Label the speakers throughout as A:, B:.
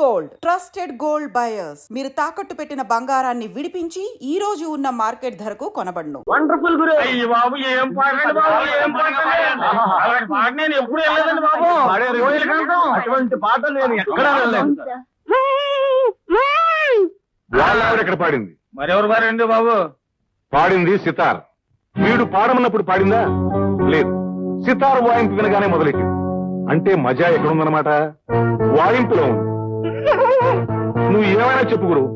A: Gold. Trusted gold buyers. మీరు తాకట్టు పెట్టిన బంగారాన్ని విడిపించి ఈ రోజు ఉన్న మార్కెట్ ధరకు కొనబడును.
B: వండర్ఫుల్ గురు.
C: అయ్యి బాబు ఏం బాబు ఏం పాట నేను ఎప్పుడు వెళ్ళలేదండి బాబు. కంఠం.
B: అటువంటి పాట నేను ఎక్కడా వెళ్ళలేదు.
D: వాళ్ళ ఇక్కడ పాడింది?
C: మరెవరు పారండి బాబు?
D: పాడింది సితార్. వీడు పాడమన్నప్పుడు పాడిందా? లేదు. సితార్ వాయింపు వినగానే మొదలెట్టింది. అంటే మజా ఎక్కడుందన్నమాట? వాయింపులో ఉంది. నువ్వు ఏమైనా చెప్పు గురువు.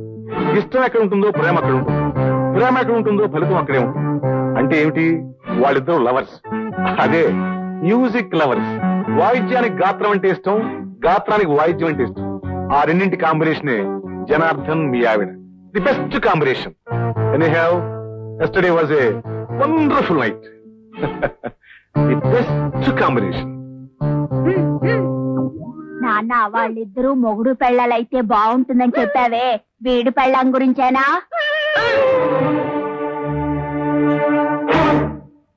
D: ఇష్టం ఎక్కడ ఉంటుందో ప్రేమ అక్కడ ఉంటుంది. ప్రేమ ఎక్కడ ఉంటుందో ఫలితం అక్కడే ఉంటుంది. అంటే ఏమిటి? వాళ్ళిద్దరు లవర్స్ అదే మ్యూజిక్ లవర్స్ వాయిద్యానికి గాత్రం అంటే ఇష్టం గాత్రానికి వాయిద్యం అంటే ఇష్టం. ఆ రెండింటి కాంబినేషనే జనార్దన్ మీ ఆవిడ. The best combination anyhow yesterday was a wonderful night the best combination
E: నాన్న వాళ్ళిద్దరూ మొగుడు పెళ్ళాలైతే బాగుంటుందని చెప్పావే. వీడి పెళ్ళం గురించేనా?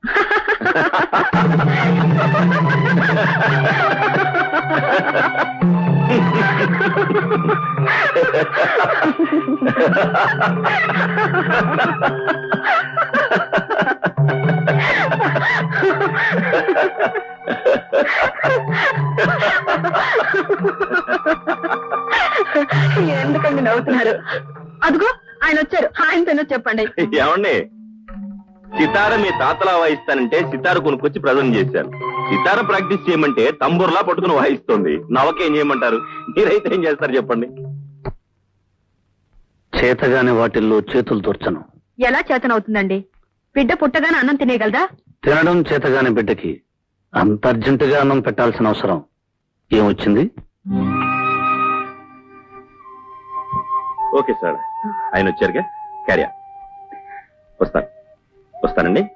B: ఎందుకండి నవ్వుతున్నారు? అదిగో ఆయన వచ్చారు. ఆయనతో చెప్పండి.
F: ఏమండి? సితార మీ తాతలా వాయిస్తానంటే సితార కొనుక్కొచ్చి ప్రజెంట్ చేశాను సితార ప్రాక్టీస్ చేయమంటే తంబుర్లా పట్టుకుని వాయిస్తుంది. నవకేం చేయమంటారు? మీరైతే ఏం చేస్తారు చెప్పండి?
G: చేతగాని వాటిల్లో చేతులు దూర్చను
B: ఎలా చేతనవుతుందండి? బిడ్డ పుట్టగానే అన్నం తినేయగలదా?
G: తినడం చేతగాని బిడ్డకి అంత అర్జెంటుగా అన్నం పెట్టాల్సిన అవసరం ఏమొచ్చింది?
F: Okay sir. ఆయన వచ్చారుగా? క్యారియా. వస్తాను. వస్తానండి.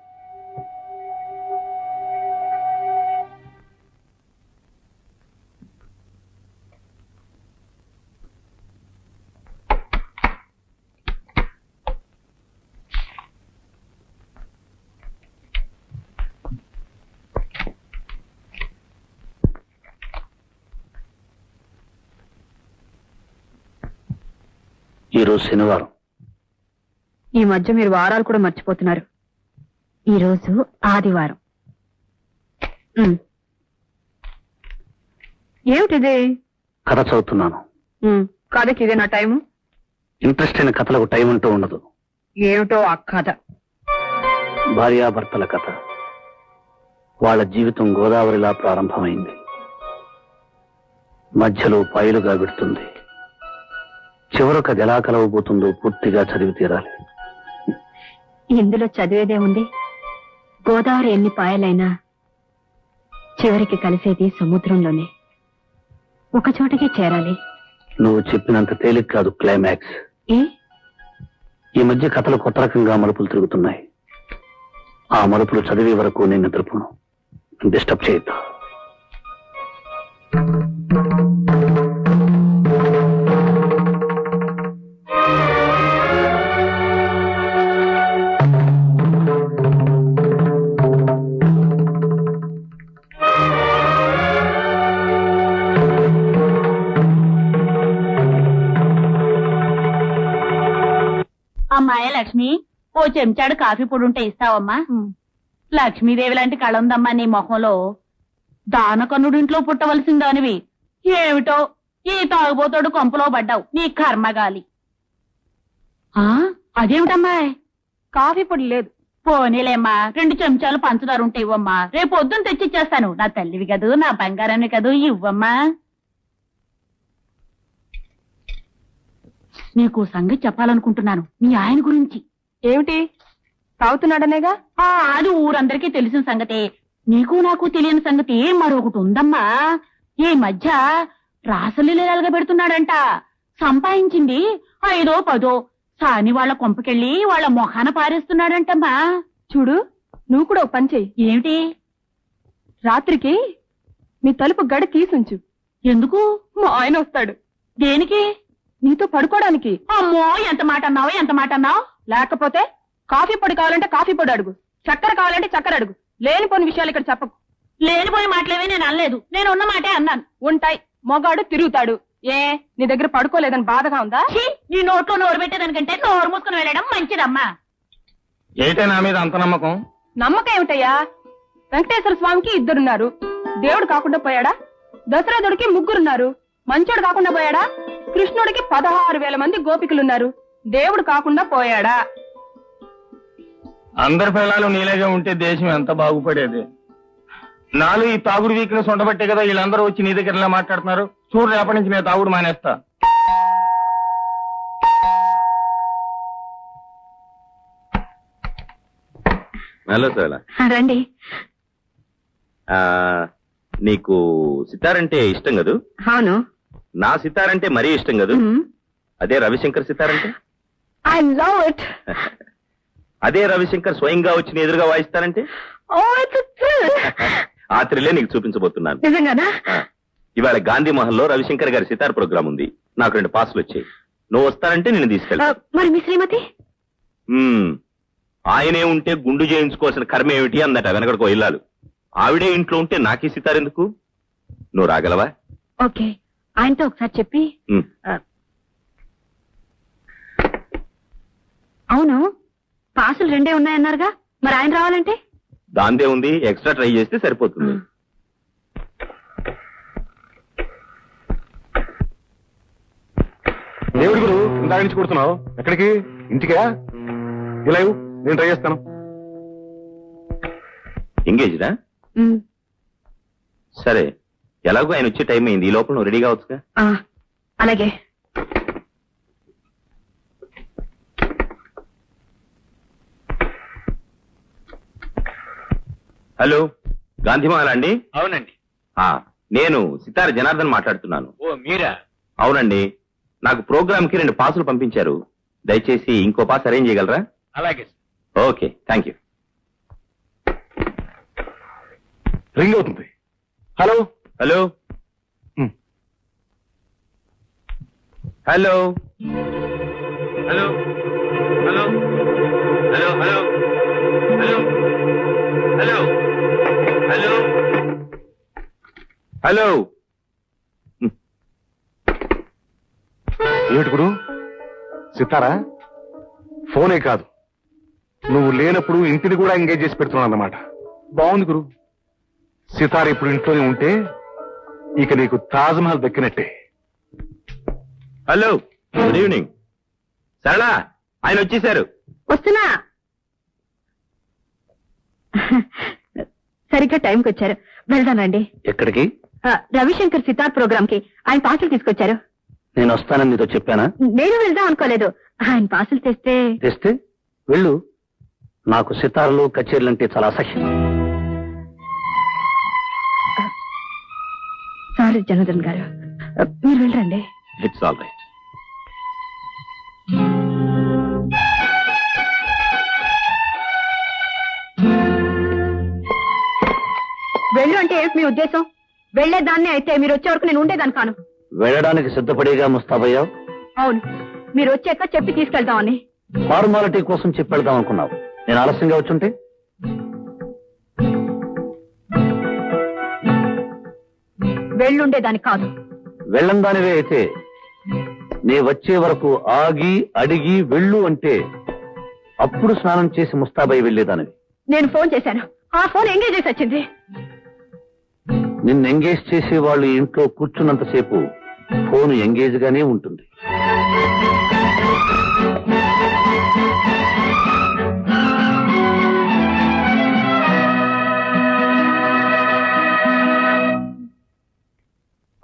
G: ఈరోజు శనివారం.
B: ఈ మధ్య మీరు వారాలు కూడా మర్చిపోతున్నారు. ఈ రోజు ఆదివారం. ఉమ్. ఏమిటిది?
G: కథ చదువుతున్నాను.
B: ఉమ్, కథకి ఇదే నా టైము?
G: ఇంట్రెస్ట్ అయిన కథలకు టైం అంటూ ఉండదు.
B: ఏమిటో ఆ కథ?
G: భార్యాభర్తల కథ. వాళ్ళ జీవితం గోదావరిలా ప్రారంభమైంది. మధ్యలో పాయలుగా విడుతుంది. చివరకు అది ఎలా కలవబోతుందో పూర్తిగా చదివి తీరాలి.
B: ఇందులో చదివేదే ఉంది గోదావరి ఎన్ని పాయలైనా చివరికి కలిసేది సముద్రంలోనే. ఒక చోటకే చేరాలి.
G: నువ్వు చెప్పినంత తేలిక కాదు క్లైమాక్స్
B: ఏ?
G: ఈ మధ్య కథలు కొత్త రకంగా మలుపులు తిరుగుతున్నాయి. ఆ మలుపులు చదివే వరకు నేను నిద్రపోను. డిస్టర్బ్ చేయొద్దు.
E: చెంచాడు కాఫీ పొడి ఉంటే ఇస్తావమ్మా లక్ష్మీదేవి లాంటి కళ ఉందమ్మా నీ మొహంలో. దానకన్నుడింట్లో పుట్టవలసిందానివి. ఏమిటో? ఈ తాగుబోతోడు కొంపలో పడ్డావు. నీ కర్మగాలి. ఆ అదేమిటమ్మాయ్ కాఫీ పొడి లేదు. పోనీలేమ్మా రెండు చెంచాలు పంచదార ఉంటే ఇవ్వమ్మా. రేపు పొద్దున్న తెచ్చిచ్చేస్తాను. నా తల్లివి కదూ నా బంగారాన్ని కదూ ఇవ్వమ్మా. నీకు సంగతి చెప్పాలనుకుంటున్నాను. మీ ఆయన గురించి.
B: ఏమిటి? తాగుతున్నాడనేగా?
E: ఆ అది ఊరందరికీ తెలిసిన సంగతే. నీకు నాకు తెలియని సంగతి మరొకటి ఉందమ్మా? ఈ మధ్య రాసలీలగా పెడుతున్నాడంట. సంపాదించింది ఐదో పదో. సాని వాళ్ళ కొంపకెళ్ళి వాళ్ళ మొహాన పారేస్తున్నాడంటమ్మా.
B: చూడు నువ్వు కూడా ఒక పని చెయ్యి.
E: ఏమిటి?
B: రాత్రికి మీ తలుపు గడ తీసుంచు.
E: ఎందుకు?
B: మా ఆయన వస్తాడు.
E: దేనికి?
B: నీతో పడుకోవడానికి.
E: అమ్మో ఎంత మాట అన్నావు ఎంత మాట అన్నావు?
B: లేకపోతే కాఫీ పొడి కావాలంటే కాఫీ పొడి అడుగు. చక్కెర కావాలంటే చక్కెర అడుగు. లేనిపోని విషయాలు ఇక్కడ చెప్పకు.
E: లేనిపోయి మాటలేవే నేను అనలేదు. నేను ఉన్న మాటే అన్నాను.
B: ఉంటాయి. మొగాడు తిరుగుతాడు.
H: ఏ నీ దగ్గర పడుకోలేదని బాధగా ఉందా?
B: నీ నోట్లో నోరు పెట్టేదానికంటే నోరు మూసుకుని వెళ్ళడం మంచిదమ్మా.
C: ఏంటే నా మీద అంత నమ్మకం?
H: నమ్మకం ఏమిటయ్యా? వెంకటేశ్వర స్వామికి ఇద్దరున్నారు. దేవుడు కాకుండా పోయాడా? దశరథుడికి ముగ్గురున్నారు. మంచోడు కాకుండా పోయాడా? కృష్ణుడికి పదహారు వేల మంది గోపికలున్నారు. దేవుడు కాకుండా పోయాడా?
C: అందరి పిల్లలు నీలాగే ఉంటే దేశం ఎంత బాగుపడేది? నాలు ఈ తాగుడు వీక్నెస్ ఉండబట్టే కదా వీళ్ళందరూ వచ్చి నీ దగ్గర ఇలా మాట్లాడుతున్నారు. చూడు రేపటి నుంచి నేను తాగుడు మానేస్తా.
F: హలో సోలా
B: రండి.
F: ఆ, నీకు సితారంటే ఇష్టం కదూ?
B: అవును.
F: నా సితారంటే మరీ ఇష్టం కదూ? అదే రవిశంకర్ సితారంటే?
B: ఐ లవ్ ఇట్
F: అదే రవిశంకర్ స్వయంగా వచ్చి ఎదురుగా వాయిస్తారంటే
B: ఓ ఇట్స్
F: ఆ త్రిల్లే నీకు చూపించబోతున్నాను.
B: నిజంగానా?
F: ఇవాళ గాంధీ మహల్లో రవిశంకర్ గారి సితార్ ప్రోగ్రామ్ ఉంది. నాకు రెండు పాసులు వచ్చాయి. నువ్వు వస్తానంటే నేను తీసుకెళ్తా.
B: మరి మీ శ్రీమతి?
F: మ్మ్. ఆయనే ఉంటే గుండు చేయించుకోవాల్సిన కర్మ ఏమిటి అందట వెనకడికో ఇల్లాలు. ఆవిడే ఇంట్లో ఉంటే నాకీ సితార్ ఎందుకు? నువ్వు రాగలవా?
B: ఓకే ఆయనతో ఒకసారి చెప్పి
F: మ్మ్.
B: అవును. పాసులు రెండే ఉన్నాయన్నారుగా. మరి ఆయన రావాలంటే?
F: దాందే ఉంది. ఎక్స్ట్రా ట్రై చేస్తే సరిపోతుంది.
D: దేవుడి గురు ఇందాక నుంచి కొడుతున్నావు ఎక్కడికి? ఇంటికా? ఇలా ఇవ్వు, నేను ట్రై చేస్తాను.
F: ఎంగేజ్డా సరే. ఎలాగో ఆయన వచ్చే టైం అయింది. ఈ లోపల నువ్వు రెడీ కావచ్చుగా?
B: అలాగే.
F: హలో గాంధీమహల్ అండి?
C: అవునండి.
F: ఆ, నేను సితార జనార్దన్ మాట్లాడుతున్నాను.
C: ఓ మీరా?
F: అవునండి. నాకు ప్రోగ్రామ్కి రెండు పాసులు పంపించారు. దయచేసి ఇంకో పాస్ అరేంజ్ చేయగలరా?
C: అలాగే
F: ఓకే థ్యాంక్ యూ
D: రింగ్ అవుతుంది. Hello.
F: Hello? Hello? Hello? Hello? Hello hello? Hello.
D: ఏమిటి గురు? సితారా? ఫోనే కాదు. నువ్వు లేనప్పుడు ఇంటిని కూడా ఎంగేజ్ చేసి పెడుతున్నావు అన్నమాట. బాగుంది గురు. సితార ఇప్పుడు ఇంట్లోనే ఉంటే ఇక నీకు తాజ్ మహల్ దక్కినట్టే.
F: హలో. Good evening. సరళ ఆయన వచ్చేసారు.
B: వస్తున్నా. సరిగ్గా టైంకి వచ్చారు. వెళ్దానండి
G: ఎక్కడికి?
B: రవిశంకర్ సితార్ ప్రోగ్రామ్కి ఆయన పాసులు తీసుకొచ్చారు.
G: నేను వస్తానని నీతో చెప్పానా?
B: నేను వెళ్దాం అనుకోలేదు. ఆయన పాసులు తెస్తే
G: తెస్తే? వెళ్ళు. నాకు సితార్లు కచేరీలు అంటే చాలా అసహ్యం.
B: సారీ జనార్దన్ గారు. మీరు వెళ్ళండి.
F: ఇట్స్ ఆల్ రైట్
B: వెళ్ళు అంటే ఏమిటి మీ ఉద్దేశం? వెళ్ళేదాన్ని అయితే మీరు వచ్చే వరకు నేను ఉండేదాన్ని కాను.
G: వెళ్ళడానికి సిద్ధపడేగా ముస్తాబయ్యావు
B: అవును. మీరు వచ్చాక చెప్పి తీసుకెళ్దామని.
G: ఫార్మాలిటీ కోసం చెప్పెళ్దాం అనుకున్నావు. నేను ఆలస్యంగా వచ్చుంటే?
B: వెళ్ళుండేదాన్ని కాదు.
G: వెళ్ళం దానివే అయితే. నీ వచ్చే వరకు ఆగి అడిగి వెళ్ళు అంటే అప్పుడు స్నానం చేసి ముస్తాబై వెళ్ళేదానివి.
B: నేను ఫోన్ చేశాను. ఆ ఫోన్ ఎంగేజ్ చేసి వచ్చింది.
G: నిన్ను ఎంగేజ్ చేసే వాళ్ళు ఇంట్లో కూర్చున్నంతసేపు ఫోన్ ఎంగేజ్ గానే ఉంటుంది.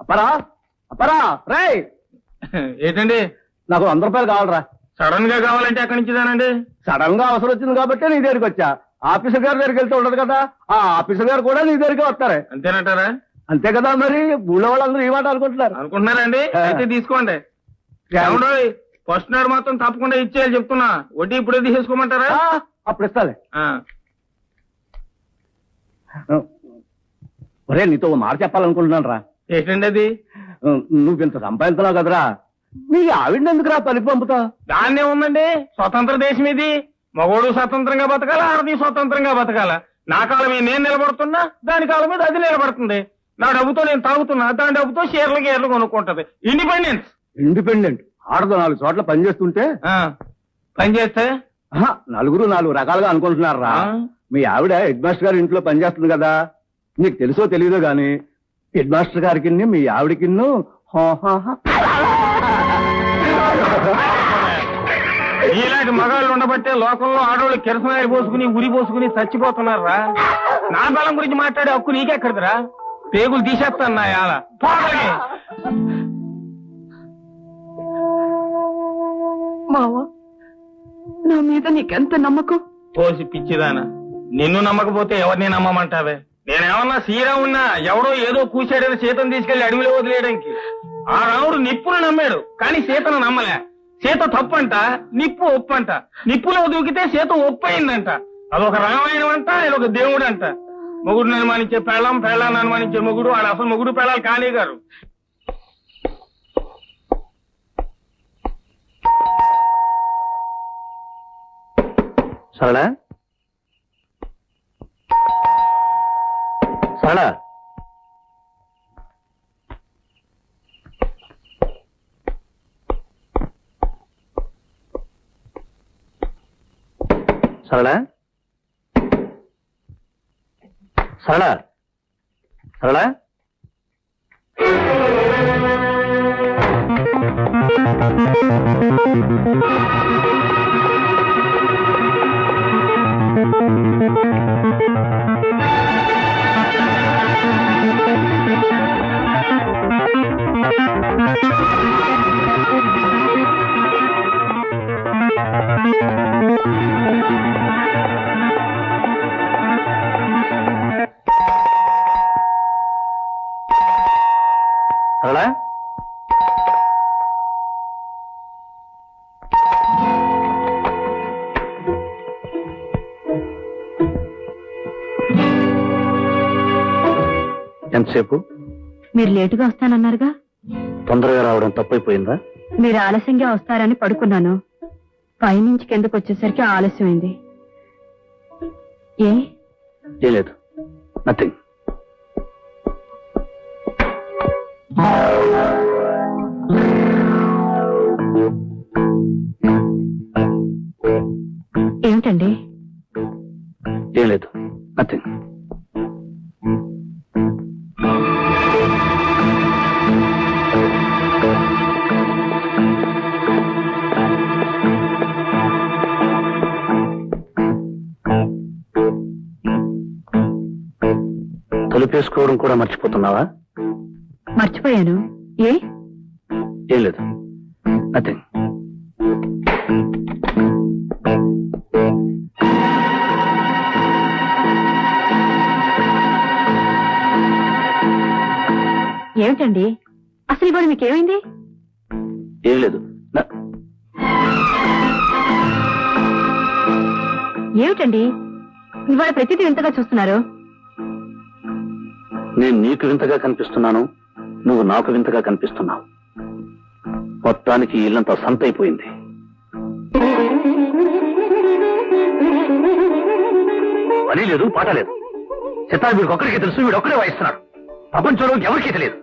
I: అప్పరా అప్పరా రే
C: ఏంటండి?
I: నాకు వంద రూపాయలు కావాలరా.
C: సడన్గా కావాలంటే ఎక్కడి నుంచిదానండి
I: సడన్గా అవసరం వచ్చింది కాబట్టి నీ దగ్గరికి వచ్చా. ఆఫీసర్ గారి దగ్గరికి వెళ్తూ ఉండదు కదా. ఆ ఆఫీసర్ గారు కూడా నీ దగ్గరికి వస్తారు.
C: అంతేనంటారా?
I: అంతే కదా మరి ఊళ్ళో వాళ్ళందరూ ఈ మాట అనుకుంటున్నారు.
C: అనుకుంటున్నారండి? అయితే తీసుకోండి. ఫస్ట్ నాడు మాత్రం తప్పకుండా ఇచ్చేయాలి చెప్తున్నా. వడ్డీ ఇప్పుడే తీసేసుకోమంటారా?
I: ఆ, అప్పుడు ఇస్తాలే. ఒరే నీతో మాట చెప్పాలనుకుంటున్నాను రా.
C: ఏంటండి అది?
I: నువ్వు ఇంత సంపాదించున్నావు కదరా. నీ ఆవిడ ఎందుకురా పనికి పంపుతావు?
C: దాన్నే ఉందండి. స్వతంత్ర దేశం ఇది. మగోడు స్వతంత్రంగా బతకాల ఆడది స్వతంత్రంగా బతకాల? నా కాలం మీద నేను నిలబడుతున్నా దాని కాలం మీద అది నిలబడుతుంది. నా డబ్బుతో నేను తాగుతున్నా దాని డబ్బుతో షేర్లు గేర్లు కొనుక్కుంటది. ఇండిపెండెన్స్
I: ఇండిపెండెంట్ ఆడదో నాలుగు చోట్ల పనిచేస్తుంటే?
C: ఆ, పని చేస్తే
I: ఆహా, నలుగురు నాలుగు రకాలుగా అనుకుంటున్నారా? మీ ఆవిడ హెడ్ మాస్టర్ గారి ఇంట్లో పనిచేస్తుంది కదా? నీకు తెలుసో తెలియదో గాని హెడ్ మాస్టర్ గారికి మీ ఆవిడకి
C: ఇలాంటి మగాళ్ళు ఉండబట్టే లోకంలో ఆడవాళ్ళు కిరసనాయి పోసుకుని ఉరి పోసుకుని చచ్చిపోతున్నారా నా బలం గురించి మాట్లాడే హక్కు నీకెక్కడిదిరా? పేగులు తీసేస్తాను నా
B: మావా నా మీద నీకెంత నమ్మకం?
C: పోసి పిచ్చిదానా. నిన్ను నమ్మకపోతే ఎవరిని నమ్మమంటావే? నేనేమన్నా సీరా ఉన్నా ఎవడో ఏదో కూశాడని సీతను తీసుకెళ్ళి అడవిలో వదిలేయడానికి. ఆ రాముడు నిప్పును నమ్మాడు కానీ సీతను నమ్మలే. సీత తప్పంట నిప్పు ఒప్పంట. నిప్పులో దూకితే సీత ఒప్పయిందంట. అదొక రామాయణం అంట ఇదొక దేవుడు అంట మొగుడు అనుమానించే పెళ్ళం పెళ్ళాన్ని అనుమానించే మొగుడు వాడు అసలు మొగుడు పెళ్ళాలి కానీ గారు
G: సరళ? సరళ? సరళ సరళ సరళ సరళ ఎంతసేపు
B: మీరు లేటుగా వస్తానన్నారుగా?
G: తొందరగా రావడం తప్పైపోయిందా?
B: మీరు ఆలస్యంగా వస్తారని పడుకున్నాను. పైనుంచి కిందకు వచ్చేసరికి ఆలస్యమైంది. ఏ?
G: ఏం లేదు. నథింగ్
B: ఏమిటండి?
G: ఏం లేదు. నథింగ్ తలుపేసుకోవడం కూడా మర్చిపోతున్నావా?
B: మర్చిపోయాను. ఏ?
G: ఏం లేదు. నథింగ్
B: ఏమిటండి? అసలు ఇవాళ మీకేమైంది?
G: ఏం లేదు. న-
B: ఏమిటండి? ఇవాళ ప్రతిదీ ఎంతగా చూస్తున్నారు.
G: నేను నీకు వింతగా కనిపిస్తున్నాను నువ్వు నాకు వింతగా కనిపిస్తున్నావు. మొత్తానికి ఇల్లంతా సంతైపోయింది. పని లేదు పాట లేదు. చిత్తాలు వీడికి ఒక్కడికి తెలుసు వీడు ఒక్కడే వాయిస్తున్నాడు. ప్రపంచంలో ఎవరికీ తెలియదు.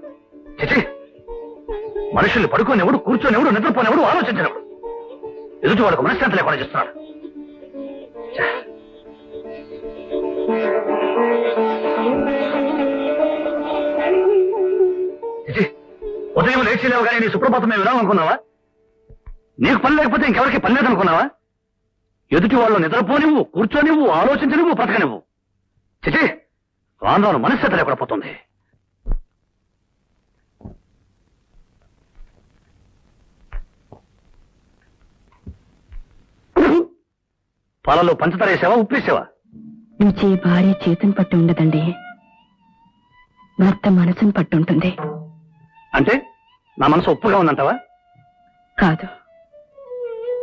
G: చిచి మనుషుల్ని పడుకోనివ్వడు కూర్చొనివ్వడు నిద్రపోనివ్వడు ఆలోచించినప్పుడు ఎదుటి వాళ్ళకు మనశ్శాంతి లేకుండా చేస్తున్నాడు. ఉదయం లేచి లేవు కానీ నీ సుప్రభాతం మేము విరామం అనుకున్నావా? నీకు పని లేకపోతే ఇంకెవరికి పని లేదనుకున్నావా? ఎదుటి వాళ్ళు నిద్రపోనివ్వు కూర్చోనివ్వు ఆలోచించనివ్వు బ్రతకనివ్వు. చిచి రాను మనశ్శత లేకుండా పోతుంది పాలలో పంచదార వేసావా ఉప్పేసావా
B: రుచి భార్య చేతుని పట్టి ఉండదండి. భర్త మనసును పట్టి ఉంటుంది.
G: అంటే నా మనసు ఉప్పుగా ఉందంటావా?
B: కాదు.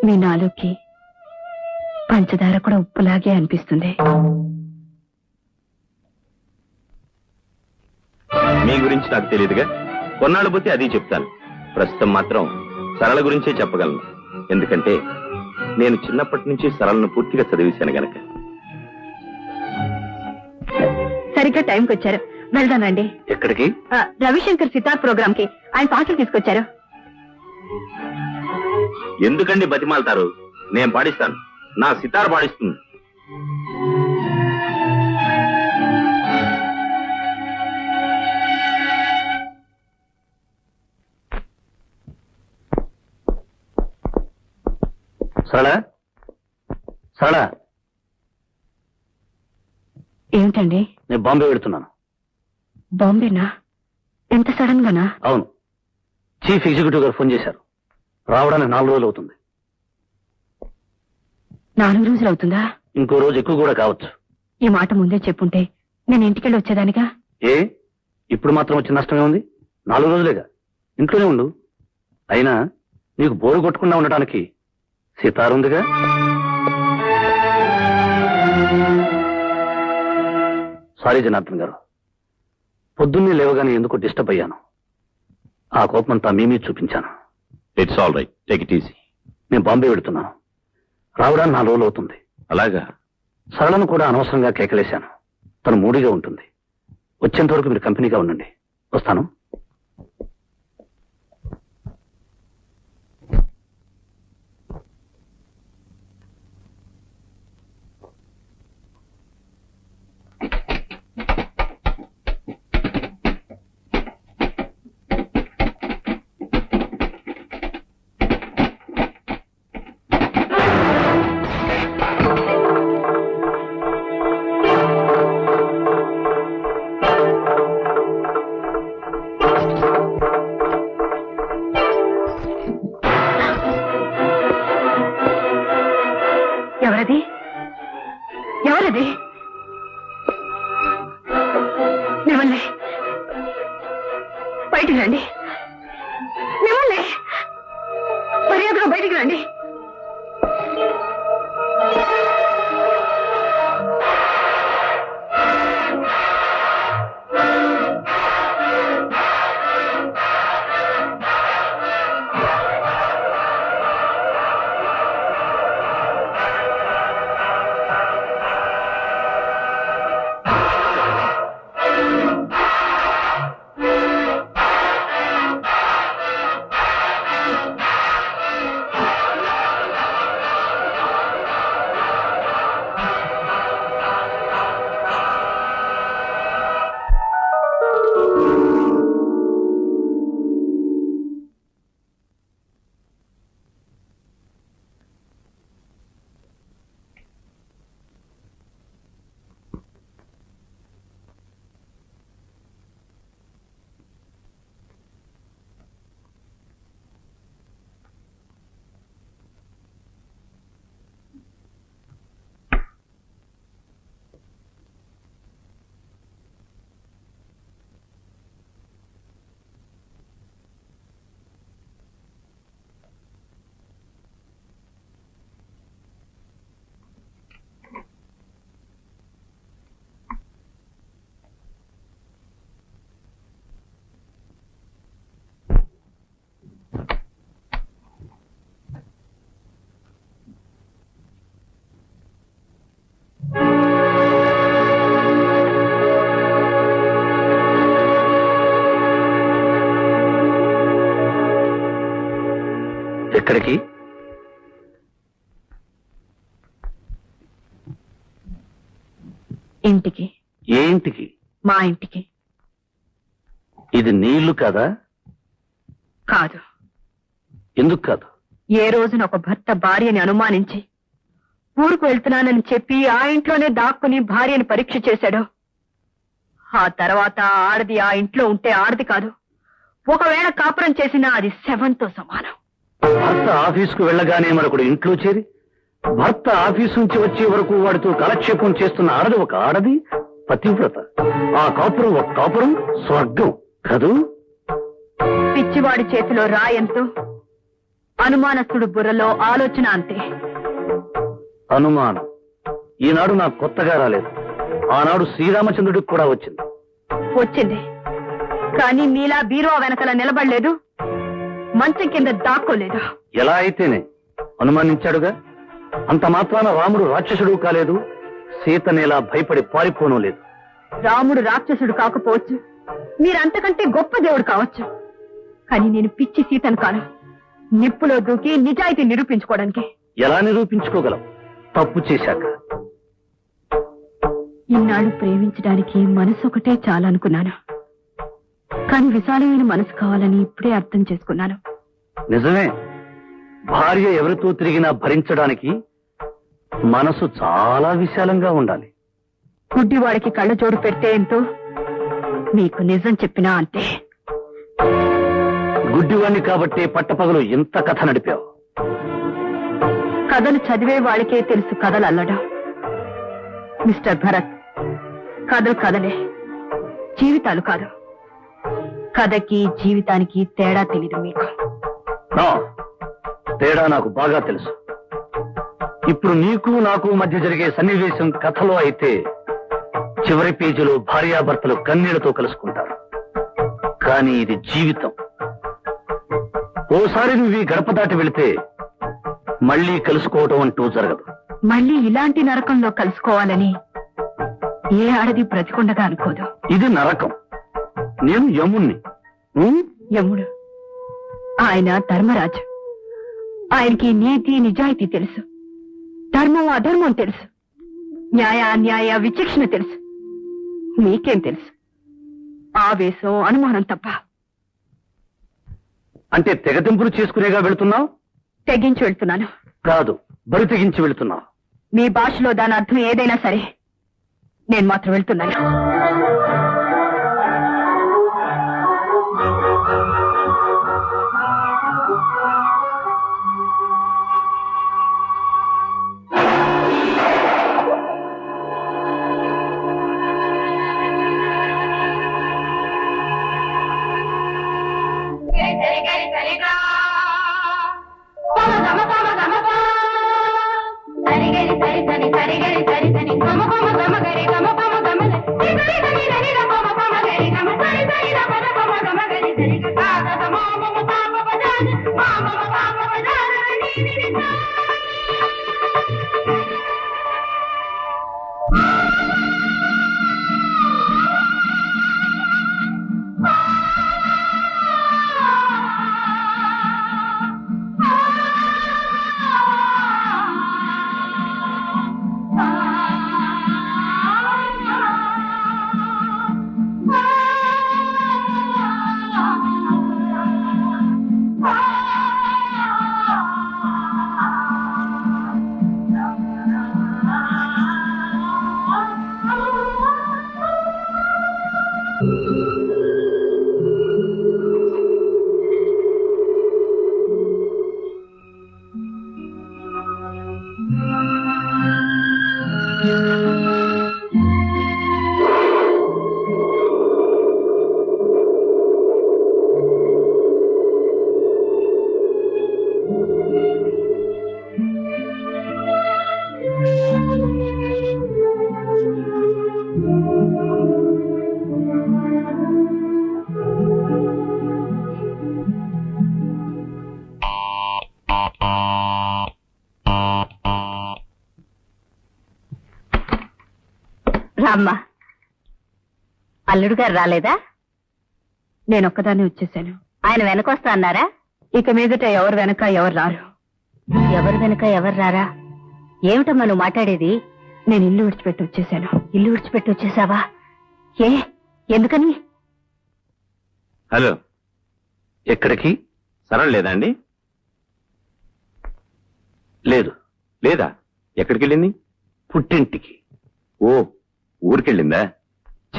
B: మీ నాలుగుకి పంచదార కూడా ఉప్పులాగే అనిపిస్తుంది.
F: మీ గురించి నాకు తెలియదుగా. కొన్నాళ్ళు పోతే అది చెప్తాను. ప్రస్తుతం మాత్రం సరళ గురించే చెప్పగలను. ఎందుకంటే నేను చిన్నప్పటి నుంచి సరళను పూర్తిగా చదివేశాను గనక.
B: సరిగ్గా టైంకి వచ్చారు వెళ్దానండి
G: ఎక్కడికి?
B: రవిశంకర్ సితార్ ప్రోగ్రామ్కి ఆయన పాటలు తీసుకొచ్చారు.
F: ఎందుకండి బతిమాలతారు? నేను పాడిస్తాను. నా సితార్ పాడిస్తుంది.
G: సరళ? సరళ?
B: ఏమిటండి?
G: నేను బాంబే వెళుతున్నాను
B: బాంబేనా? ఎంత సడన్ గానా
G: అవును. చీఫ్ ఎగ్జిక్యూటివ్ గారు ఫోన్ చేశారు. రావడానికి నాలుగు రోజులు అవుతుంది.
B: నాలుగు రోజులు అవుతుందా?
G: ఇంకో రోజు ఎక్కువ కూడా కావచ్చు.
B: ఈ మాట ముందే చెప్పుంటే నేను ఇంటికెళ్ళి వచ్చేదానిగా
G: ఏ? ఇప్పుడు మాత్రం వచ్చిన నష్టమే ఉంది నాలుగు రోజులేగా? ఇంట్లోనే ఉండు. అయినా నీకు బోరు కొట్టకుండా ఉండటానికి సితార్ ఉందిగా? సారీ జనార్దన్ గారు. పొద్దున్నే లేవగానే ఎందుకో డిస్టర్బ్ అయ్యాను. ఆ కోపమంతా మీ మీద చూపించాను.
F: It's all right take it easy
G: నేను బాంబే వెడుతున్నాను రావడానికి నాలుగు రోజులు అవుతుంది.
F: అలాగా?
G: సరళను కూడా అనవసరంగా కేకలేశాను. తను మూడిగా ఉంటుంది. వచ్చేంత వరకు మీరు కంపెనీగా ఉండండి. వస్తాను.
B: அது யார் அது நான் போயிட்டு
G: ఎక్కడికి?
B: ఇంటికి.
G: ఏ ఇంటికి?
B: మా ఇంటికి.
G: ఇది నీళ్ళు కాదా?
B: కాదు.
G: ఎందుకు కాదు?
B: ఏ రోజున ఒక భర్త భార్యని అనుమానించి ఊరుకు వెళ్తున్నానని చెప్పి ఆ ఇంట్లోనే దాక్కుని భార్యని పరీక్ష చేశాడు. ఆ తర్వాత ఆడది ఆ ఇంట్లో ఉంటే ఆడది కాదు. ఒకవేళ కాపురం చేసినా అది శవంతో సమానం.
G: భర్త ఆఫీసుకు వెళ్ళగానే మరొకడు ఇంట్లో చేరి భర్త ఆఫీసు నుంచి వచ్చే వరకు వాడితో కాలక్షేపం చేస్తున్న ఆడది ఒక ఆడది పతివ్రత. ఆ కాపురం ఒక కాపురం స్వర్గం. కదూ?
B: పిచ్చివాడి చేతిలో రాయంతో అనుమానస్తుడు బుర్రలో ఆలోచన అంతే.
G: అనుమానం. ఈనాడు నాకు కొత్తగా రాలేదు. ఆనాడు శ్రీరామచంద్రుడికి కూడా వచ్చింది.
B: వచ్చింది. కానీ నీలా బీరువా వెనకల నిలబడలేదు. మంచం కింద దాక్కోలేదు?
G: ఎలా అయితేనే అనుమానించాడుగా? అంత మాత్రాన రాముడు రాక్షసుడు కాలేదు సీతనేలా భయపడి పారిపోను లేదు.
B: రాముడు రాక్షసుడు కాకపోవచ్చు మీరంతకంటే గొప్ప దేవుడు కావచ్చు. కానీ నేను పిచ్చి సీతను కాను. నిప్పులో దూకి నిజాయితీ నిరూపించుకోవడానికి.
G: ఎలా నిరూపించుకోగలం? తప్పు చేశాక.
B: ఇన్నాళ్ళు ప్రేమించడానికి మనసు ఒకటే చాలనుకున్నాను. కానీ విశాలమైన మనసు కావాలని ఇప్పుడే అర్థం చేసుకున్నాను.
G: నిజమే. భార్య ఎవరితో తిరిగినా భరించడానికి మనసు చాలా విశాలంగా ఉండాలి.
B: గుడ్డివాడికి కళ్ళజోడు పెడితే ఎంతో? మీకు నిజం చెప్పినా అంతే.
G: గుడ్డివాణ్ణి కాబట్టే పట్టపగలు ఇంత కథ నడిపావు.
B: కథలు చదివే వాళ్ళకే తెలుసు కథలు అల్లడం. మిస్టర్ భరత్ కథలు కథలే. జీవితాలు కాదు. కథకి జీవితానికి తేడా తెలీదు మీకు.
G: తేడా నాకు బాగా తెలుసు. ఇప్పుడు నీకు నాకు మధ్య జరిగే సన్నివేశం కథలో అయితే చివరి పేజీలో భార్యాభర్తలు కన్నీళ్ళతో కలుసుకుంటారు. కానీ ఇది జీవితం. ఓసారి నువ్వు ఈ గడప దాటి వెళితే మళ్ళీ కలుసుకోవటం అంటూ జరగదు.
B: మళ్ళీ ఇలాంటి నరకంలో కలుసుకోవాలని ఏ ఆడది బ్రతికుండగా అనుకోదు.
G: ఇది నరకం. నేను యముణ్ణి?
B: యముడు. ఆయన ధర్మరాజు. ఆయనకి నీతి నిజాయితీ తెలుసు. ధర్మం అధర్మం తెలుసు. న్యాయ అన్యాయ విచక్షణ తెలుసు. మీకేం తెలుసు? ఆవేశం అనుమానం తప్ప.
G: అంటే తెగతింపులు చేసుకునేగా వెళుతున్నావు?
B: తెగించి వెళ్తున్నాను.
G: కాదు బరి తెగించి వెళుతున్నావు.
B: మీ భాషలో దాని అర్థం ఏదైనా సరే. నేను మాత్రం వెళ్తున్నాను. రామ్మా అల్లుడు గారు రాలేదా? నేను ఒక్కదాన్ని వచ్చేసాను. ఆయన వెనక వస్తా అన్నారా? ఇక మీదట ఎవరు వెనక ఎవరు రారు. ఎవరు వెనక ఎవరు రారా? ఏమిటమ్మా నువ్వు మాట్లాడేది? నేను ఇల్లు విడిచిపెట్టి వచ్చేసాను. ఇల్లు విడిచిపెట్టి వచ్చేసావా? ఏ? ఎందుకని?
F: హలో.
G: ఎక్కడికి?
F: సరళ లేదా అండి?
G: లేదు.
F: లేదా? ఎక్కడికి వెళ్ళింది
G: పుట్టింటికి.
F: ఓ ఊరికెళ్ళిందా?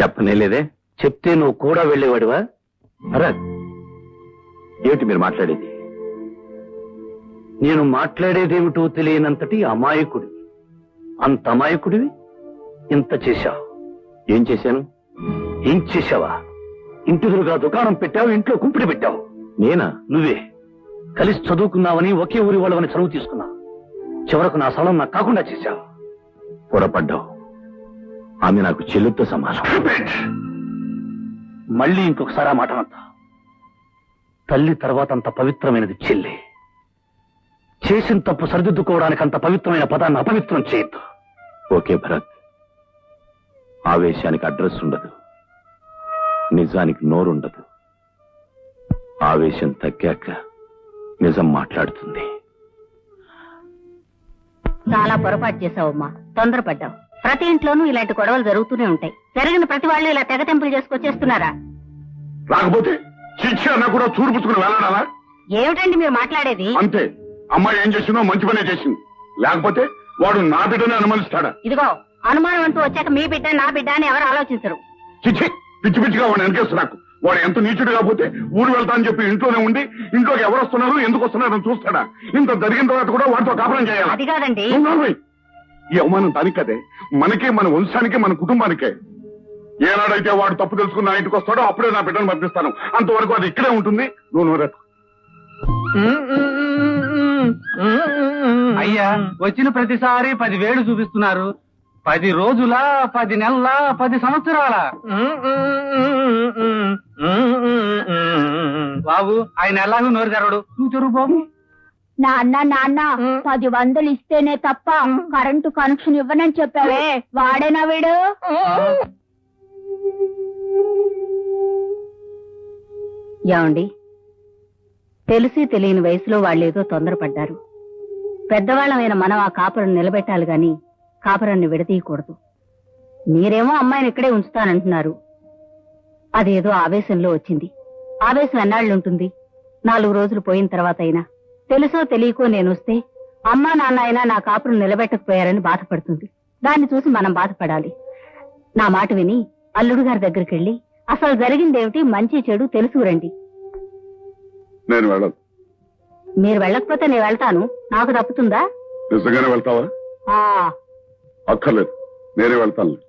F: చెప్పనే లేదే.
G: చెప్తే నువ్వు కూడా వెళ్ళేవాడివా?
F: భరత్ ఏమిటి మీరు మాట్లాడేది?
G: నేను మాట్లాడేదేమిటో తెలియనంతటి అమాయకుడివి. అంత అమాయకుడివి? ఇంత చేశావు.
F: ఏం చేశాను?
G: ఏం చేశావా? ఇంటి ఇంటిదురుగా దుకాణం పెట్టావు ఇంట్లో కుంపిడి పెట్టావు.
F: నేనా?
G: నువ్వే. కలిసి చదువుకున్నావని ఒకే ఊరి వాళ్ళవని చదువు తీసుకున్నావు. చివరకు నా స్థలం నాకు కాకుండా చేశావు.
F: పొరపడ్డావు. ఆమె నాకు చెల్లుతో సమానం.
G: మళ్ళీ ఇంకొకసారి ఆ మాట అంతా తల్లి తర్వాత అంత పవిత్రమైనది చెల్లి. చేసిన తప్పు సరిదిద్దుకోవడానికి అంత పవిత్రమైన పదాన్ని అపవిత్రం చేయొద్దు.
F: ఓకే భరత్. ఆవేశానికి అడ్రస్ ఉండదు. నిజానికి నోరుండదు. ఆవేశం తగ్గాక నిజం మాట్లాడుతుంది.
J: చాలా పొరపాటు చేసావమ్మా. తొందరపడ్డావు. ప్రతి ఇంట్లోనూ ఇలాంటి గొడవలు జరుగుతూనే ఉంటాయి. జరిగిన ప్రతి వాళ్ళు ఇలా తెగతెంపులు చేసుకొచ్చేస్తున్నారా?
K: రాకపోతే శిక్ష అన్న కూడా చూడుపుచ్చుకుని వెళ్ళడాలా
J: ఏమిటండి మీరు మాట్లాడేది?
K: అంతే. అమ్మాయి ఏం చేసిందో మంచి పనే చేసింది. లేకపోతే వాడు నా బిడ్డని అనుమానిస్తాడా?
J: ఇదిగో అనుమానం అంటూ వచ్చాక మీ బిడ్డ నా బిడ్డ అని ఎవరు ఆలోచించరు.
K: చిచ్చి పిచ్చి పిచ్చిగా వాడు వెనకేస్తు నాకు వాడు ఎంత నీచుడు కాకపోతే ఊరు వెళ్తా అని చెప్పి ఇంట్లోనే ఉండి ఇంట్లోకి ఎవరు వస్తున్నారు ఎందుకు వస్తున్నారు అని చూస్తాడా? ఇంత జరిగిన తర్వాత కూడా వాడితో కాపురం చేయాలి?
J: అది కాదండి.
K: ఈ అవమానం దానికి కదే మనకే మన వంశానికే మన కుటుంబానికే. ఏనాడైతే వాడు తప్పు తెలుసుకుని నా ఇంటికి వస్తాడో అప్పుడే నా బిడ్డను పంపిస్తాను అంతవరకు అది ఇక్కడే ఉంటుంది. నువ్వు నోరెత్తు
L: అయ్యా వచ్చిన ప్రతిసారి పదివేలు చూపిస్తున్నారు. పది రోజుల పది నెలల పది సంవత్సరాల? బాబు ఆయన ఎలాగో నోరు తెరవడు. నువ్వు తెరువు బాబు.
J: నాన్న నాన్న పది వందలు ఇస్తేనే తప్ప కరెంటు కనెక్షన్ ఇవ్వనని చెప్పావే. వాడేనా వీడు? ఏమండి? తెలిసి తెలియని వయసులో వాళ్ళేదో తొందరపడ్డారు. పెద్దవాళ్ళమైన మనం ఆ కాపురం నిలబెట్టాలి గాని కాపురాన్ని విడదీయకూడదు. మీరేమో అమ్మాయిని ఇక్కడే ఉంచుతానంటున్నారు. అదేదో ఆవేశంలో వచ్చింది. ఆవేశం ఎన్నాళ్ళుంటుంది? నాలుగు రోజులు పోయిన తర్వాత అయినా. తెలుసో తెలియకో నేను వస్తే అమ్మా నాన్న అయినా నా కాపురం నిలబెట్టకపోయారని బాధపడుతుంది. దాన్ని చూసి మనం బాధపడాలి. నా మాట విని అల్లుడు గారి దగ్గరికి వెళ్ళి అసలు జరిగిందేమిటి? మంచి చెడు తెలుసుకురండి
K: నేను వెళ్ళను.
J: మీరు వెళ్ళకపోతే నేను వెళ్తాను. నాకు తప్పుతుందా?
K: నిజంగానే వెళ్తావా?
J: ఆ.
K: అక్కర్లేదు. నేనే వెళ్తాను